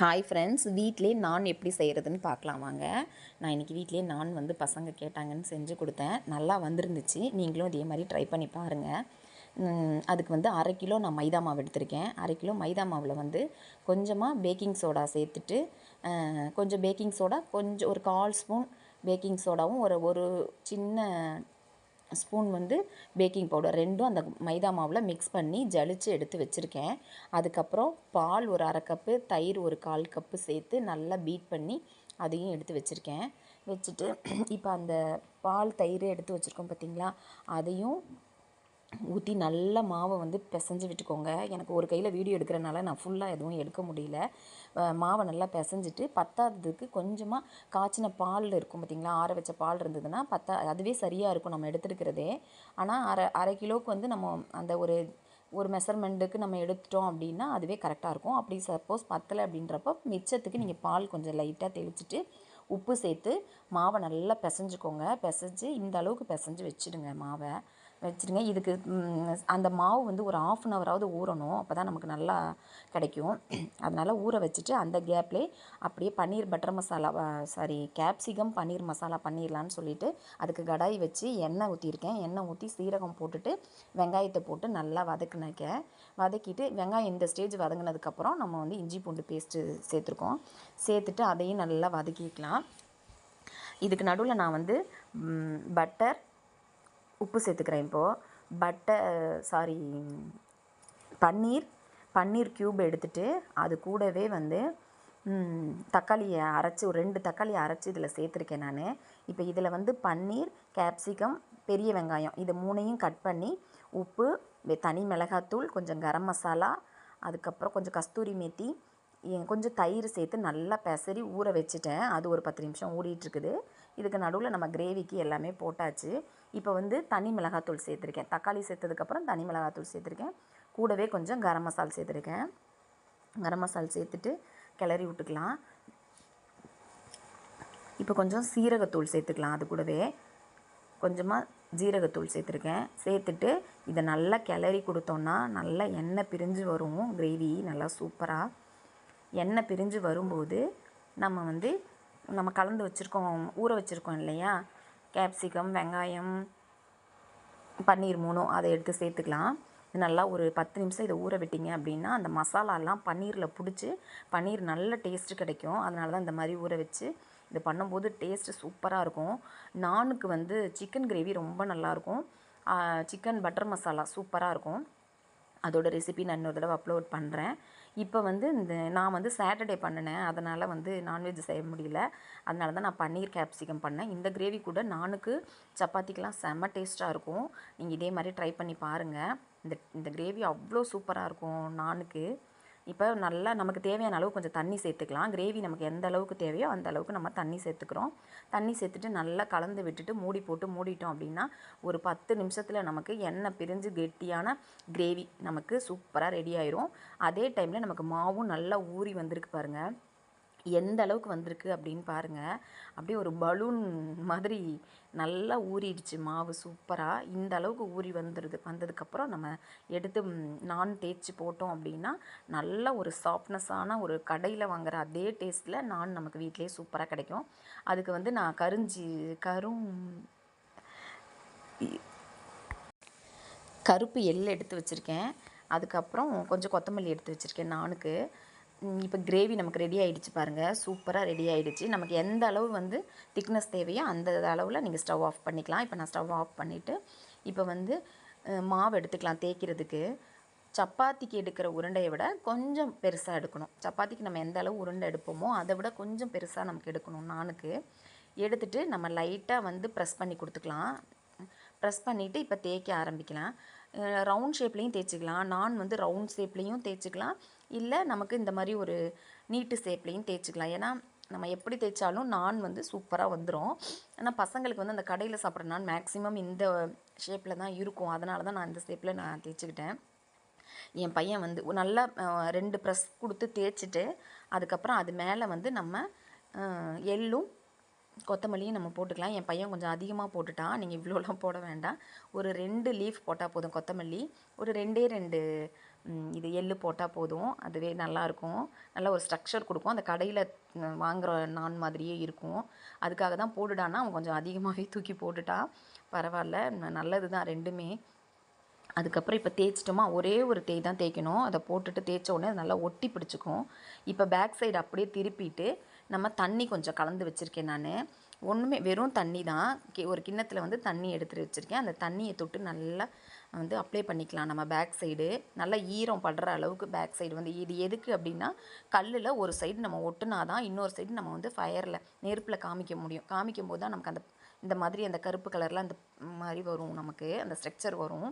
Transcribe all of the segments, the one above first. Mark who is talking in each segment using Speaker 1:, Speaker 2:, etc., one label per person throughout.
Speaker 1: Hi friends வீட்டிலே நான் எப்படி செய்கிறதுன்னு பார்க்கலாம் வாங்க. நான் இன்றைக்கி வீட்டிலே நான் வந்து பசங்க கேட்டாங்கன்னு செஞ்சு கொடுத்தேன். நல்லா வந்திருந்துச்சு. நீங்களும் இதே மாதிரி ட்ரை பண்ணி பாருங்கள் அதுக்கு வந்து அரை கிலோ நான் மைதா மாவு எடுத்திருக்கேன். அரை கிலோ மைதா மாவில் வந்து கொஞ்சமாக பேக்கிங் சோடா சேர்த்துட்டு கொஞ்சம் பேக்கிங் சோடா கொஞ்சம் ஒரு கால் ஸ்பூன் பேக்கிங் சோடாவும் ஒரு ஒரு சின்ன ஸ்பூன் வந்து பேக்கிங் பவுடர் ரெண்டும் அந்த மைதா மாவில் மிக்ஸ் பண்ணி ஜலிச்சு எடுத்து வச்சுருக்கேன். அதுக்கப்புறம் பால் ஒரு அரை கப்பு தயிர் ஒரு கால் கப்பு சேர்த்து நல்லா பீட் பண்ணி அதையும் எடுத்து வச்சுருக்கேன். வச்சுட்டு இப்போ அந்த பால் தயிர் எடுத்து வச்சுருக்கோம் பார்த்தீங்களா அதையும் ஊற்றி நல்ல மாவை வந்து பிசைஞ்சு விட்டுக்கோங்க. எனக்கு ஒரு கையில் வீடியோ எடுக்கிறனால நான் ஃபுல்லாக எதுவும் எடுக்க முடியல. மாவை நல்லா பிசைஞ்சிட்டு பத்தாததுக்கு கொஞ்சமாக காய்ச்சின பால் இருக்கும் பார்த்தீங்களா ஆற வச்ச பால் இருந்ததுன்னா பத்தா அதுவே சரியாக இருக்கும் நம்ம எடுத்துருக்கிறதே. ஆனால் அரை அரை கிலோவுக்கு வந்து நம்ம அந்த ஒரு ஒரு மெஷர்மெண்ட்டுக்கு நம்ம எடுத்துட்டோம் அப்படின்னா அதுவே கரெக்டாக இருக்கும். அப்படி சப்போஸ் பத்தலை அப்படின்றப்போ மிச்சத்துக்கு நீங்கள் பால் கொஞ்சம் லைட்டாக தெளிச்சிட்டு உப்பு சேர்த்து மாவை நல்லா பிசைஞ்சுக்கோங்க. பிசைஞ்சு இந்த அளவுக்கு பிசைஞ்சு வச்சுடுங்க மாவை. வச்சுருங்க. இதுக்கு அந்த மாவு வந்து ஒரு ஆஃப் அன் ஹவராவது ஊறணும். அப்போ தான் நமக்கு நல்லா கிடைக்கும். அதனால் ஊற வச்சுட்டு அந்த கேப்லேயே அப்படியே paneer butter masala sorry capsicum paneer masala பண்ணிடலான்னு சொல்லிட்டு அதுக்கு கடாய் வச்சு எண்ணெய் ஊற்றிருக்கேன் எண்ணெய் ஊற்றி சீரகம் போட்டுட்டு வெங்காயத்தை போட்டு நல்லா வதக்குனாக்க வதக்கிட்டு வெங்காயம் இந்த ஸ்டேஜ் வதங்கினதுக்கப்புறம் நம்ம வந்து இஞ்சி பூண்டு பேஸ்ட்டு சேர்த்துருக்கோம். சேர்த்துட்டு அதையும் நல்லா வதக்கிக்கலாம். இதுக்கு நடுவில் நான் வந்து பட்டர் உப்பு சேர்த்துக்கிறேன் இப்போது butter sorry paneer paneer cube எடுத்துட்டு அது கூடவே வந்து தக்காளியை அரைச்சி ஒரு ரெண்டு தக்காளியை அரைச்சி இதில் சேர்த்துருக்கேன் நான். இப்போ இதில் வந்து பன்னீர் கேப்சிகம் பெரிய வெங்காயம் இது மூணையும் கட் பண்ணி உப்பு தனி மிளகாத்தூள் கொஞ்சம் கரம் மசாலா அதுக்கப்புறம் கொஞ்சம் கஸ்தூரி மேத்தி கொஞ்சம் தயிர் சேர்த்து நல்லா பெசரி ஊற வச்சுட்டேன். அது ஒரு பத்து நிமிஷம் ஊறிட்டு இருக்குது. இதுக்கு நடுவில் நம்ம கிரேவிக்கு எல்லாமே போட்டாச்சு. இப்போ வந்து தனி மிளகாத்தூள் சேர்த்துருக்கேன். தக்காளி சேர்த்ததுக்கப்புறம் தனி மிளகாத்தூள் சேர்த்துருக்கேன். கூடவே கொஞ்சம் கரம் மசால் சேர்த்துருக்கேன். கரம் மசால் சேர்த்துட்டு கிளறி விட்டுக்கலாம். இப்போ கொஞ்சம் சீரகத்தூள் சேர்த்துக்கலாம் அது கூடவே. கொஞ்சமாக ஜீரகத்தூள் சேர்த்துருக்கேன். சேர்த்துட்டு இதை நல்லா கிளறி கொடுத்தோன்னா நல்லா எண்ணெய் பிரிஞ்சு வரும். கிரேவி நல்லா சூப்பராக எண்ணெய் பிரிஞ்சு வரும்போது நம்ம வந்து நம்ம கலந்து வச்சுருக்கோம் ஊற வச்சுருக்கோம் இல்லையா? கேப்சிகம் வெங்காயம் பன்னீர் மூணும் அதை எடுத்து சேர்த்துக்கலாம். நல்லா ஒரு பத்து நிமிஷம் இதை ஊற விட்டிங்க அப்படின்னா அந்த மசாலாலாம் பன்னீரில் பிடிச்சி பன்னீர் நல்ல டேஸ்ட்டு கிடைக்கும். அதனால தான் இந்த மாதிரி ஊற வச்சு இது பண்ணும்போது டேஸ்ட்டு சூப்பராக இருக்கும். நானுக்கு வந்து சிக்கன் கிரேவி ரொம்ப நல்லாயிருக்கும் சிக்கன் பட்டர் மசாலா சூப்பராக இருக்கும். அதோட ரெசிபி நான் இன்னொரு தடவை அப்லோட் பண்ணுறேன் இப்போ வந்து இந்த நான் வந்து சாட்டர்டே பண்ணினேன். அதனால் வந்து நான்வெஜ் செய்ய முடியல. அதனால தான் நான் பன்னீர் கேப்சிகம் பண்ணேன். இந்த கிரேவி கூட நானுக்கு சப்பாத்திக்கெலாம் செம்ம டேஸ்ட்டாக இருக்கும். நீங்கள் இதே மாதிரி ட்ரை பண்ணி பாருங்கள் இந்த இந்த கிரேவி அவ்வளோ சூப்பராக இருக்கும் நானுக்கு. இப்போ நல்லா நமக்கு தேவையான அளவு கொஞ்சம் தண்ணி சேர்த்துக்கலாம். கிரேவி நமக்கு எந்த அளவுக்கு தேவையோ அந்த அளவுக்கு நம்ம தண்ணி சேர்த்துக்கிறோம். தண்ணி சேர்த்துட்டு நல்லா கலந்து விட்டுட்டு மூடி போட்டு மூடிட்டோம் அப்படின்னா ஒரு பத்து நிமிஷத்தில் நமக்கு எண்ணெய் பிரிஞ்சு கெட்டியான கிரேவி நமக்கு சூப்பராக ரெடி ஆயிரும். அதே டைமில் நமக்கு மாவும் நல்லா ஊறி வந்திருக்கு பாருங்கள் எந்த அளவுக்கு வந்திருக்கு அப்படின்னு பாருங்கள் அப்படியே ஒரு பலூன் மாதிரி நல்லா ஊறிடுச்சு மாவு சூப்பராக இந்த அளவுக்கு ஊறி வந்துடுது வந்ததுக்கப்புறம் நம்ம எடுத்து நான் தேய்ச்சி போட்டோம் அப்படின்னா நல்ல ஒரு சாஃப்ட்னஸான ஒரு கடையில் வாங்குற அதே டேஸ்ட்டில் நான் நமக்கு வீட்டிலே சூப்பராக கிடைக்கும். அதுக்கு வந்து நான் கருஞ்சி கரும் கருப்பு எள் எடுத்து வச்சுருக்கேன். அதுக்கப்புறம் கொஞ்சம் கொத்தமல்லி எடுத்து வச்சுருக்கேன் நானுக்கு. இப்போ கிரேவி நமக்கு ரெடி ஆகிடுச்சு பாருங்கள் சூப்பராக ரெடி ஆகிடுச்சு நமக்கு எந்த அளவு வந்து திக்னஸ் தேவையோ அந்த அளவில் நீங்கள் ஸ்டவ் ஆஃப் பண்ணிக்கலாம். இப்போ நான் ஸ்டவ் ஆஃப் பண்ணிவிட்டு இப்போ வந்து மாவு எடுத்துக்கலாம் தேய்க்கிறதுக்கு. சப்பாத்திக்கு எடுக்கிற உருண்டையை விட கொஞ்சம் பெருசாக எடுக்கணும். சப்பாத்திக்கு நம்ம எந்த அளவு உருண்டை எடுப்போமோ அதை விட கொஞ்சம் பெருசாக நமக்கு எடுக்கணும் நானுக்கு. எடுத்துட்டு நம்ம லைட்டாக வந்து ப்ரெஸ் பண்ணி கொடுத்துக்கலாம். ப்ரெஸ் பண்ணிவிட்டு இப்போ தேய்க்க ஆரம்பிக்கலாம். ரவுண்ட் ஷேப்லேயும் தேய்ச்சிக்கலாம். நான் வந்து ரவுண்ட் ஷேப்லேயும் தேய்ச்சிக்கலாம். இல்லை நமக்கு இந்த மாதிரி ஒரு நீட்டு ஷேப்லேயும் தேய்ச்சிக்கலாம். ஏன்னா நம்ம எப்படி தேய்ச்சாலும் நான் வந்து சூப்பராக வந்துடும் ஆனால் பசங்களுக்கு வந்து அந்த கடையில் சாப்பிட்ற நான் மேக்ஸிமம் இந்த ஷேப்பில் தான் இருக்கும். அதனால தான் நான் இந்த ஷேப்பில் நான் தேய்ச்சிக்கிட்டேன். என் பையன் வந்து நல்லா ரெண்டு ப்ரெஸ் கொடுத்து தேய்ச்சிட்டு அதுக்கப்புறம் அது மேலே வந்து நம்ம எள்ளும் கொத்தமல்லியும் நம்ம போட்டுக்கலாம். என் பையன் கொஞ்சம் அதிகமாக போட்டுட்டான். நீங்கள் இவ்வளோலாம் போட வேண்டாம். ஒரு ரெண்டு லீஃப் போட்டால் போதும் கொத்தமல்லி. ஒரு ரெண்டே ரெண்டு இது எள்ளு போட்டால் போதும். அதுவே நல்லாயிருக்கும் நல்ல ஒரு ஸ்ட்ரக்சர் கொடுக்கும். அந்த கடையில் வாங்குகிற நான் மாதிரியே இருக்கும். அதுக்காக தான் போட்டுடான்னா அவன் கொஞ்சம் அதிகமாகவே தூக்கி போட்டுட்டா. பரவாயில்ல. நல்லது தான் ரெண்டுமே. அதுக்கப்புறம் இப்போ தேய்ச்சிட்டோமா ஒரே ஒரு தேய் தான் தேய்க்கணும். அதை போட்டுட்டு தேய்ச்ச உடனே அது நல்லா ஒட்டி பிடிச்சிக்கும். இப்போ பேக் சைடு அப்படியே திருப்பிட்டு நம்ம தண்ணி கொஞ்சம் கலந்து வச்சுருக்கேன் நான். ஒன்றுமே வெறும் தண்ணி தான். கி- ஒரு கிண்ணத்தில் வந்து தண்ணி எடுத்துகிட்டு வச்சுருக்கேன். அந்த தண்ணியை தொட்டு நல்லா வந்து அப்ளை பண்ணிக்கலாம். நம்ம பேக் சைடு நல்லா ஈரம் படுற அளவுக்கு பேக் சைடு வந்து இது எதுக்கு அப்படின்னா கல்லில் ஒரு சைடு நம்ம ஒட்டுனா தான் இன்னொரு சைடு நம்ம வந்து ஃபயரில் நெருப்பில் காமிக்க முடியும். காமிக்கும் போது தான் நமக்கு அந்த இந்த மாதிரி அந்த கருப்பு கலரில் அந்த மாதிரி வரும் நமக்கு அந்த ஸ்ட்ரக்சர் வரும்.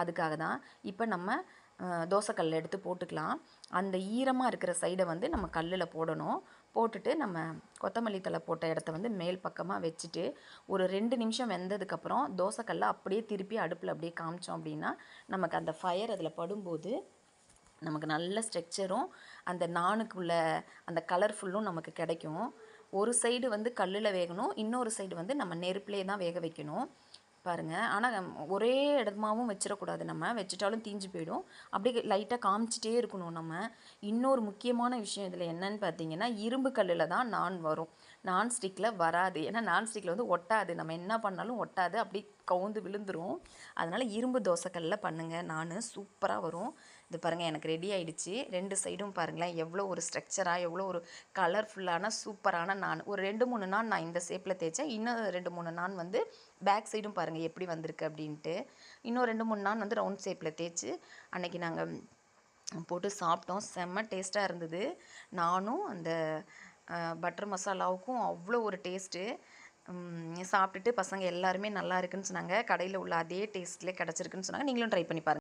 Speaker 1: அதுக்காக தான் இப்போ நம்ம தோசைக்கல்லில் எடுத்து போட்டுக்கலாம். அந்த ஈரமாக இருக்கிற சைடை வந்து நம்ம கல்லில் போடணும். போட்டுட்டு நம்ம கொத்தமல்லி தழை போட்ட இடத்த வந்து மேல் பக்கமாக வச்சுட்டு ஒரு ரெண்டு நிமிஷம் வெந்ததுக்கப்புறம் தோசைக்கல்லை அப்படியே திருப்பி அடுப்பில் அப்படியே காமிச்சோம் அப்படின்னா நமக்கு அந்த ஃபயர் அதில் படும்போது நமக்கு நல்ல ஸ்ட்ரக்சரும் அந்த நானுக்குள்ள அந்த கலர்ஃபுல்லும் நமக்கு கிடைக்கும். ஒரு சைடு வந்து கல்லில் வேகணும் இன்னொரு சைடு வந்து நம்ம நெருப்புலேயே தான் வேக வைக்கணும். பாருங்கள் ஆனால் ஒரே இடமாவும் வச்சிடக்கூடாது நம்ம. வச்சுட்டாலும் தீஞ்சு போயிடும். அப்படியே லைட்டாக காமிச்சிட்டே இருக்கணும் நம்ம. இன்னொரு முக்கியமான விஷயம் இதில் என்னன்னு பார்த்தீங்கன்னா இரும்பு கல்லில் தான் நான் வரும். நான் ஸ்டிக்கில் வராது. ஏன்னா நான் ஸ்டிக்கில் வந்து ஒட்டாது. நம்ம என்ன பண்ணாலும் ஒட்டாது. அப்படி கவுந்து விழுந்துரும். அதனால் இரும்பு தோசைக்கல்லில் பண்ணுங்கள் நான் சூப்பராக வரும். இது பாருங்கள் எனக்கு ரெடி ஆகிடுச்சி ரெண்டு சைடும் பாருங்களேன். எவ்வளோ ஒரு ஸ்ட்ரக்சராக எவ்வளோ ஒரு கலர்ஃபுல்லான சூப்பரான நான். ஒரு ரெண்டு மூணு நான் நான் இந்த ஷேப்பில் தேய்ச்சேன். இன்னும் ரெண்டு மூணு நான் வந்து பேக் சைடும் பாருங்கள் எப்படி வந்திருக்கு அப்படின்ட்டு. இன்னும் ரெண்டு மூணு நான் வந்து ரவுண்ட் ஷேப்பில் தேய்ச்சி அன்னைக்கு நாங்கள் போட்டு சாப்பிட்டோம். செம்ம டேஸ்ட்டாக இருந்தது. நானும் அந்த பட்டர் மசாலாவுக்கும் அவ்வளோ ஒரு டேஸ்ட்டு சாப்பிட்டுட்டு பசங்க எல்லாருமே நல்லா இருக்குன்னு சொன்னாங்க. கடையில் உள்ள அதே டேஸ்ட்லேயே கிடச்சிருக்குன்னு சொன்னாங்க. நீங்களும் ட்ரை பண்ணி பாருங்கள்